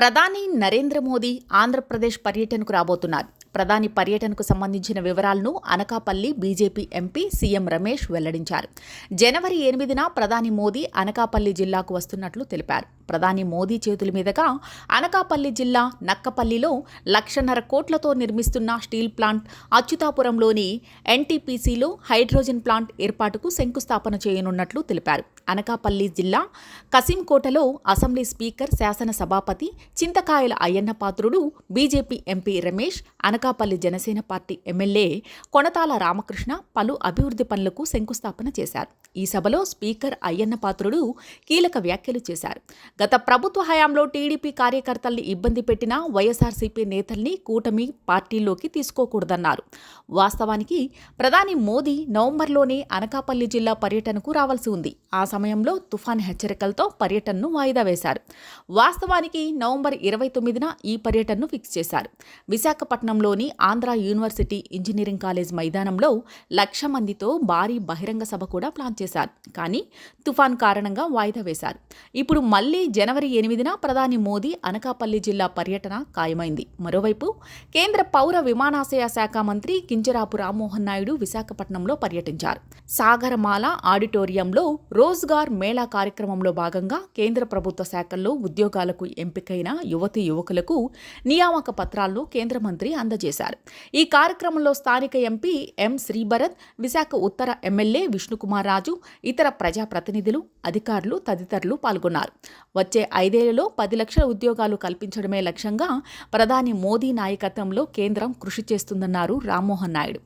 ప్రధాని నరేంద్ర మోదీ ఆంధ్రప్రదేశ్ పర్యటనకు రాబోతున్నారు. ప్రధాని పర్యటనకు సంబంధించిన వివరాలను Anakapalli BJP MP CM Ramesh వెల్లడించారు. జనవరి ఎనిమిదిన ప్రధాని మోదీ అనకాపల్లి జిల్లాకు వస్తున్నట్లు తెలిపారు. ప్రధాని మోదీ చేతుల మీదుగా అనకాపల్లి జిల్లా నక్కపల్లిలో లక్షన్నర కోట్లతో నిర్మిస్తున్న స్టీల్ ప్లాంట్ అచ్యుతాపురంలోని ఎన్టీపీసీలో హైడ్రోజన్ ప్లాంట్ ఏర్పాటుకు శంకుస్థాపన చేయనున్నట్లు తెలిపారు. అనకాపల్లి జిల్లా కసింకోటలో అసెంబ్లీ స్పీకర్ శాసన సభాపతి Chintakayala Ayyanna Patrudu BJP MP Ramesh Anakapalli Janasena party MLA Konathala Ramakrishna పలు అభివృద్ధి పనులకు శంకుస్థాపన చేశారు. ఈ సభలో స్పీకర్ అయ్యన్న పాత్రుడు కీలక వ్యాఖ్యలు చేశారు. గత ప్రభుత్వ హయాంలో టీడీపీ కార్యకర్తల్ని ఇబ్బంది పెట్టిన వైఎస్ఆర్సీపీ నేతల్ని కూటమి పార్టీలోకి తీసుకోకూడదన్నారు. వాస్తవానికి ప్రధాని మోదీ నవంబర్లోనే అనకాపల్లి జిల్లా పర్యటనకు రావాల్సి ఉంది. ఆ సమయంలో తుఫాన్ హెచ్చరికలతో పర్యటనను వాయిదా వేశారు. వాస్తవానికి నవంబర్ ఇరవై తొమ్మిదిన ఈ పర్యటనను ఫిక్స్ చేశారు. విశాఖపట్నంలోని ఆంధ్ర యూనివర్సిటీ ఇంజనీరింగ్ కాలేజ్ మైదానంలో లక్ష మందితో భారీ బహిరంగ సభ కూడా ప్లాన్ చేశారు. కానీ తుఫాన్ కారణంగా వాయిదా వేశారు. ఇప్పుడు మళ్ళీ జనవరి ఎనిమిదిన ప్రధాని మోదీ అనకాపల్లి జిల్లా పర్యటన ఖాయమైంది. మరోవైపు కేంద్ర పౌర విమానాశయ శాఖ మంత్రి కింజరాపు రామ్మోహన్ నాయుడు విశాఖపట్నంలో పర్యటించారు. సాగరమాల ఆడిటోరియంలో రోజ్గార్ మేళా కార్యక్రమంలో భాగంగా కేంద్ర ప్రభుత్వ శాఖల్లో ఉద్యోగాలకు ఎంపికైన యువతి యువకులకు నియామక పత్రాలను కేంద్ర మంత్రి అందజేశారు. ఈ కార్యక్రమంలో స్థానిక ఎంపీ ఎం శ్రీభరత్ విశాఖ ఉత్తర ఎమ్మెల్యే విష్ణుకుమార్ రాజు ఇతర ప్రజాప్రతినిధులు అధికారులు తదితరులు పాల్గొన్నారు. వచ్చే ఐదేళ్ళలో పది లక్షల ఉద్యోగాలు కల్పించడమే లక్ష్యంగా ప్రధాని మోదీ నాయకత్వంలో కేంద్రం కృషి చేస్తుందన్నారు రామ్మోహన్ నాయుడు.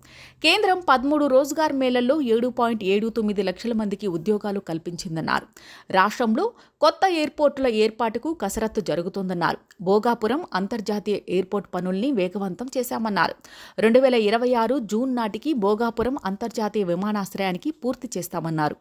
కేంద్రం పదమూడు రోజ్గార్ మేళల్లో ఏడు పాయింట్ ఏడు తొమ్మిది లక్షల మందికి ఉద్యోగాలు కల్పించిందన్నారు. రాష్ట్రంలో కొత్త ఎయిర్పోర్టుల ఏర్పాటుకు కసరత్తు చేస్తోందన్నారు భోగాపురం అంతర్జాతీయ ఎయిర్పోర్ట్ పనుల్ని వేగవంతం చేశామన్నారు. రెండు వేల ఇరవై ఆరు జూన్ నాటికి భోగాపురం అంతర్జాతీయ విమానాశ్రయానికి పూర్తి చేస్తామన్నారు.